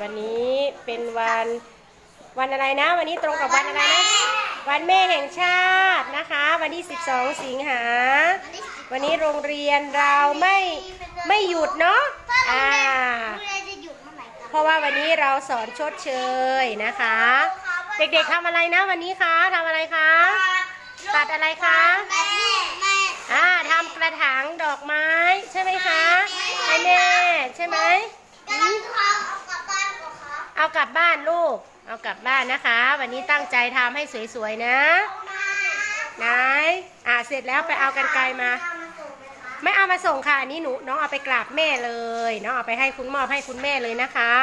วันนี้เป็นวันวันอะไรนะ วันนี้ตรงกับวันอะไรนะ วันแม่แห่งชาตินะคะ วันที่ 12 สิงหา วันนี้โรงเรียนเราไม่ไม่หยุดเนาะอ่าโรงเรียนจะหยุดเมื่อไหร่ครับเพราะว่าวันนี้เราสอนชดเชยนะคะ เด็กๆทำอะไรนะ วันนี้คะทำอะไรคะตัดอะไรคะแม่แม่อ่าทำกระถางดอกไม้ใช่ไหมคะให้แม่ใช่ไหม เอากลับบ้านลูก เอากลับบ้านนะคะ วันนี้ตั้งใจทำให้สวยๆนะ ไหน อ่าเสร็จแล้วไปเอากันไกลมา ไม่เอามาส่งค่ะอันนี้หนูน้องเอาไปกราบแม่เลยน้องเอาไปให้คุณมอบให้คุณแม่เลยนะคะ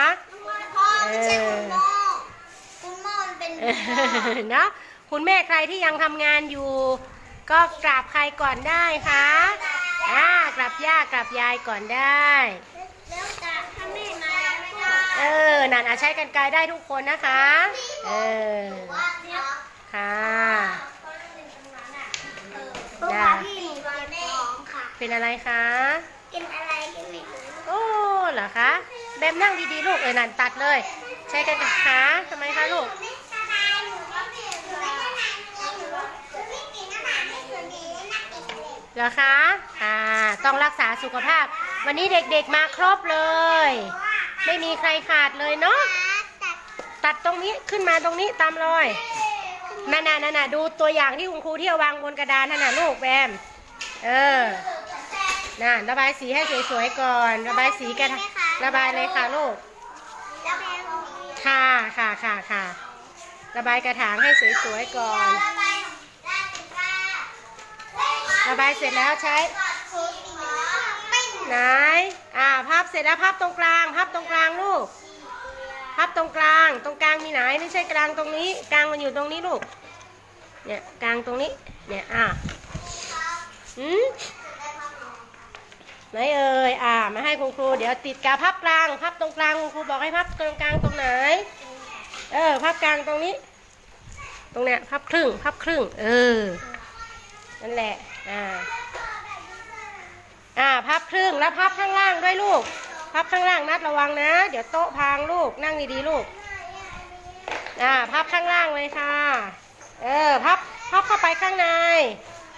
พ่อไม่ใช่คุณโม่คุณโม่มันเป็นเออเนาะคุณแม่ใครที่ยังทำงานอยู่ ก็กราบใครก่อนได้คะ อ่ากราบย่ากราบยายก่อนได้แล้วจะถ้าแม่มาแล้วก็ เออนั่นอาใช้กันไกลได้ทุกคนนะคะ เออว่าเดี๋ยวค่ะเพราะว่าพี่หนูเก็บของค่ะ เป็นอะไรคะ กินอะไรกินไม่รู้โอ้เหรอคะ แบบนั่งดีๆลูก เออนั่นตัดเลย ใช้กันขาทำไมคะลูกไม่สบายหนูก็เปลี่ยนหนูไม่สบายหนูไม่กินอาหารไม่ถึงดีนักกินเลยเหรอคะ อ่า ต้องรักษาสุขภาพ วันนี้เด็กๆมาครบเลย ไม่มีใครขาดเลยเนาะตัดตรงนี้ขึ้นมาตรงนี้ตามรอยนั่นน่ะนั่นน่ะดูตัวอย่างที่คุณครูที่เอาวางบนกระดานนั่นน่ะลูกแบมเออน่ะระบายสีให้สวยๆก่อน ระบายสีกันระบายเลยค่ะลูกแล้วแม่ก็มีค่ะค่ะค่ะค่ะระบายกระถางให้สวยๆก่อน ระบายได้ถึงว่าระบายเสร็จแล้วใช้ชุดไม่ไหนอ่า พับเสร็จแล้วพับตรงกลาง พับตรงกลางลูก พับตรงกลาง ตรงกลางมีไหนไม่ใช่กลางตรงนี้ กลางมันอยู่ตรงนี้ลูก เนี่ยกลางตรงนี้ เนี่ยอ่าอืมไหนเอ่ยอ่า มาให้คุณครู เดี๋ยวติดกาพับกลาง พับตรงกลางคุณครูบอกให้พับตรงกลางตรงไหน เออ พับกลางตรงนี้ ตรงเนี้ยพับครึ่ง พับครึ่ง เออ นั่นแหละ อ่า ครึ่งแล้วพับข้างล่างด้วยลูก พับข้างล่างนัดระวังนะ เดี๋ยวโต๊ะพังลูกนั่งดีๆลูกอ่าพับข้างล่างเลยค่ะ เออพับพับเข้าไปข้างใน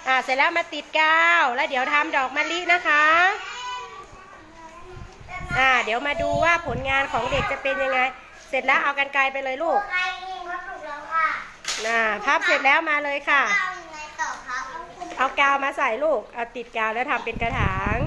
อ่าเสร็จแล้วมาติดกาวแล้วเดี๋ยวทำดอกมะลินะคะอ่าเดี๋ยวมาดูว่าผลงานของเด็กจะเป็นยังไง เสร็จแล้วเอากันไกลไปเลยลูกอ่าถูกแล้วค่ะน่าพับเสร็จแล้วมาเลยค่ะเอายังไงต่อครับเอากาวมาใส่ลูก เอาติดกาวแล้วทำเป็นกระถาง